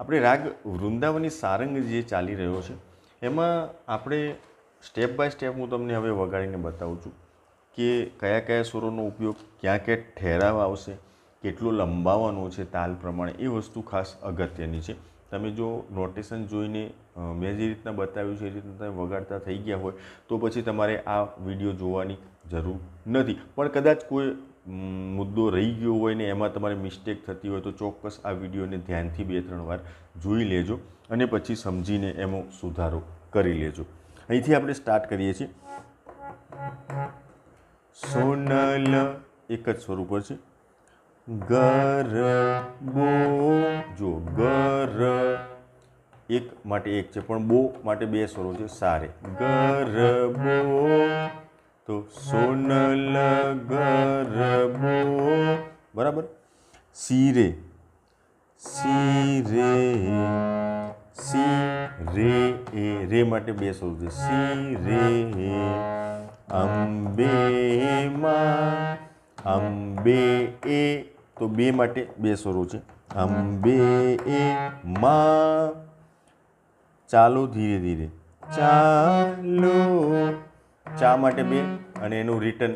આપણે રાગ વૃંદાવની સારંગ જે ચાલી રહ્યો છે, એમાં આપણે સ્ટેપ બાય સ્ટેપ હું તમને હવે વગાડીને બતાવું છું કે કયા કયા સ્વરોનો ઉપયોગ ક્યાં ક્યાં ઠેરાવ આવશે, કેટલો લંબાવવાનો છે, તાલ પ્રમાણે, એ વસ્તુ ખાસ અગત્યની છે. તમે જો નોટેશન જોઈને મેં જે રીતના બતાવ્યું છે, એ રીતના તમે વગાડતા થઈ ગયા હોય, તો પછી તમારે આ વીડિયો જોવાની જરૂર નથી. પણ કદાચ કોઈ મુદ્દો રહી ગયો હોય ને એમાં તમારે મિસ્ટેક થતી હોય તો ચોક્કસ આ વિડીયોને ધ્યાનથી બે ત્રણ વાર જોઈ લેજો અને પછી સમજીને એમાં સુધારો કરી લેજો. અહીંથી આપણે સ્ટાર્ટ કરીએ છીએ. સોનલ એક જ સ્વરૂપ છે. ગર બો, જો ગર એક માટે એક છે, પણ બો માટે બે સ્વરો છે, સારે. ગરબો તો સોનલ ગરબો બરાબર? સીરે સી રે સી રે એ રે માટે બે સૌ છે. સી રે અંબે માં. અંબે એ. તો બે માટે બે સ્વરો છે. અંબે એ માં. ચાલો ધીરે ધીરે. ચાલો. ચા માટે બે? અને એનું રિટર્ન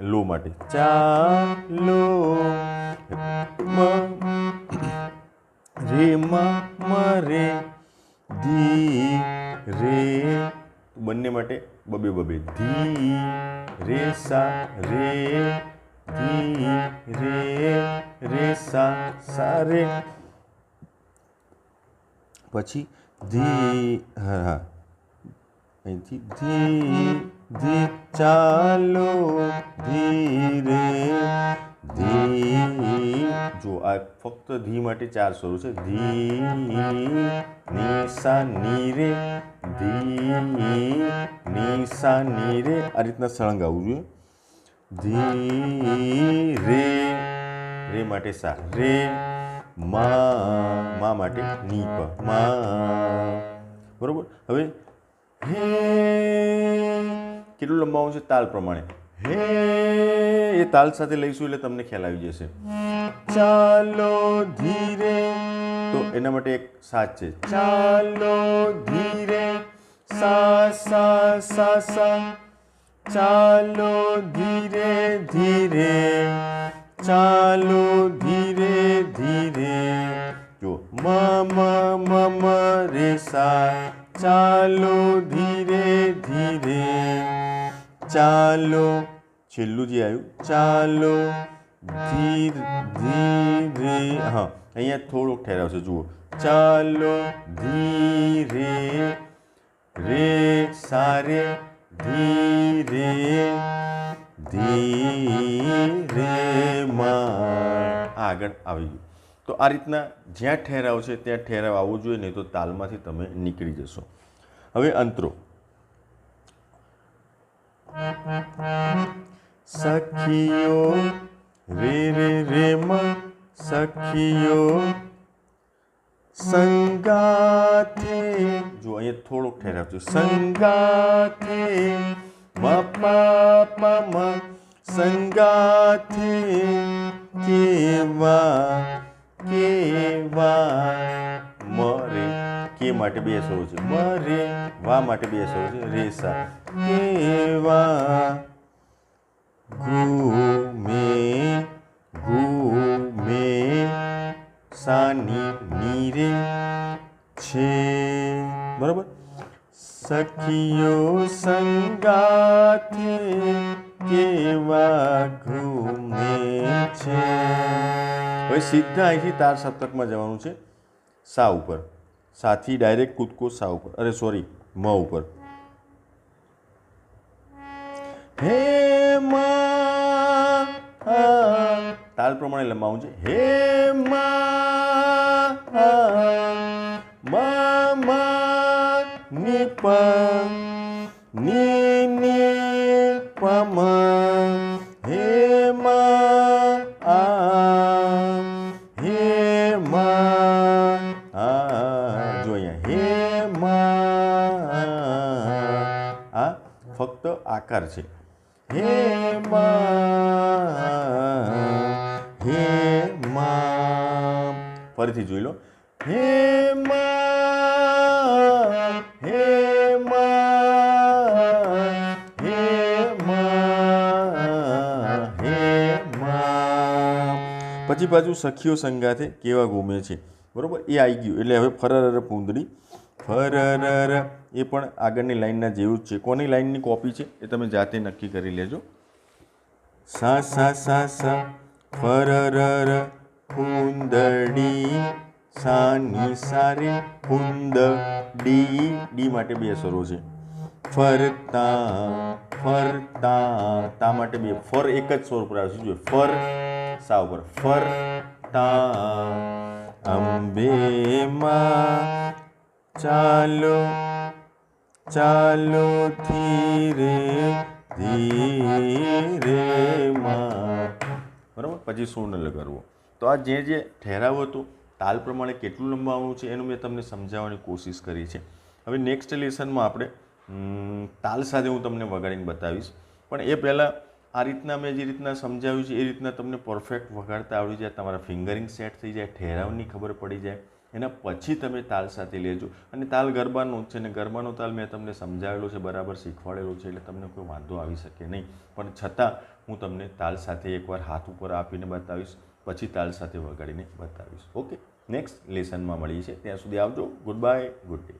લો માટે. ચાલો રે રે ધી રે બંને માટે બબે બબે. ધી રે સા રે ધી રે રે સા સા રે. પછી ધી હા હા. અહીંથી ધી ધી ચાલો ધીરે ધી જો આ ફક્ત ધી માટે ચાર સ્વરો છે. ધી, નિશા સા ની રે ધી, નિશા સા ની રે આ રીતના સળંગ આવવું જોઈએ. ધી રે રે માટે સા. રે. મા. મા માટે ની પ મા. બરોબર? હવે હે કેટલું લંબાવવું છે? તાલ પ્રમાણે. હે, એ તાલ સાથે લઈશું એટલે તમને ખ્યાલ આવી જશે. ચાલો ધીરે. તો એના માટે એક સાત છે. ચાલો ધીરે. સા સા સા સા. ચાલો ધીરે ધીરે. ચાલો ધીરે ધીરે. જો મ મ મ, રે, સા. ચાલો ધીરે ધીરે. ચાલો, છેલ્લું જે આવ્યું, ચાલો, ધીર, ધીરે, હા, અહીંયા થોડોક ઠેરાવશે જુઓ. ચાલો, ધીરે, રે, સારે, ધીરે ધીરે માં આગળ આવી ગયું. તો આ રીતના જ્યાં ઠેરાવ છે, ત્યાં ઠેરાવ આવવો જોઈએ, નહીં તો તાલમાંથી તમે નીકળી જશો. હવે અંતરો. સખીઓ રે રે રે મ સખીઓ, સંગાથે જો અહીંયા થોડોક ઠેરાવ છે સંગાથે મા સંગાથે, કેવા કેવા માટે બે સ્વરો છે. મરે વા માટે બે સ્વરો છે. રેસા. કેવા ઘૂમે ઘૂમે સાની નીરે છે. બરાબર? સખીઓ સંગાથે કેવા ઘૂમે છે. હવે સીધા અહીંથી તાર સપ્તકમાં જવાનું છે. સા ઉપર. સાથી ડાયરેક્ટ કૂદકો સા ઉપર અરે સોરી મ ઉપર હે મા તાલ પ્રમાણે લંબાવું છે હે મા મા મા ની પ ની ની આકાર છે. હે હે ફરીથી જોઈ લો. હે હે હે હે પછી બાજુ સખીઓ સંગાથે કેવા ઘૂમે છે. બરોબર? એ આવી ગયું. એટલે હવે ફરર પૂંદડી. ફરર એ પણ આગળની લાઈનના જેવું જ છે. કોની લાઈનની કોપી છે? એ તમે જાતે નક્કી કરી લેજો. સા સા સા સા. ફરર કુંદડી. સાની, સારી. કુંદડી. ડી ડી માટે બે સ્વરો છે. ફરતા ફરતા. તા માટે બે. ફર એક જ સ્વર ઉપર આવશે જોઈએ ફર, સા ઉપર. ફરતા. અંબે માં ચાલો ચાલો ધીરે ધીરે માં. બરાબર? પછી શું કરવો તો આ જે જે ઠેરાવ હતું, તાલ પ્રમાણે કેટલું લંબાવવાનું છે, એનું મેં તમને સમજાવવાની કોશિશ કરી છે. હવે નેક્સ્ટ લેસનમાં આપણે તાલ સાથે હું તમને વગાડીને બતાવીશ. પણ એ પહેલાં આ રીતના મેં જે રીતના સમજાવ્યું છે, એ રીતના તમને પરફેક્ટ વગાડતા આવડી જાય, તમારા ફિંગરિંગ સેટ થઈ જાય, ઠેરાવની ખબર પડી જાય. એના પછી તમે તાલ સાથે લેજો. અને તાલ ગરબાનો છે ને, ગરબાનો તાલ મેં તમને સમજાવેલો છે, બરાબર શીખવાડેલો છે, એટલે તમને કોઈ વાંધો આવી શકે નહીં. પણ છતાં હું તમને તાલ સાથે એકવાર હાથ ઉપર આપીને બતાવીશ, પછી તાલ સાથે વગાડીને બતાવીશ. ઓકે? નેક્સ્ટ લેસનમાં મળીએ છીએ. ત્યાં સુધી આવજો. Good bye good day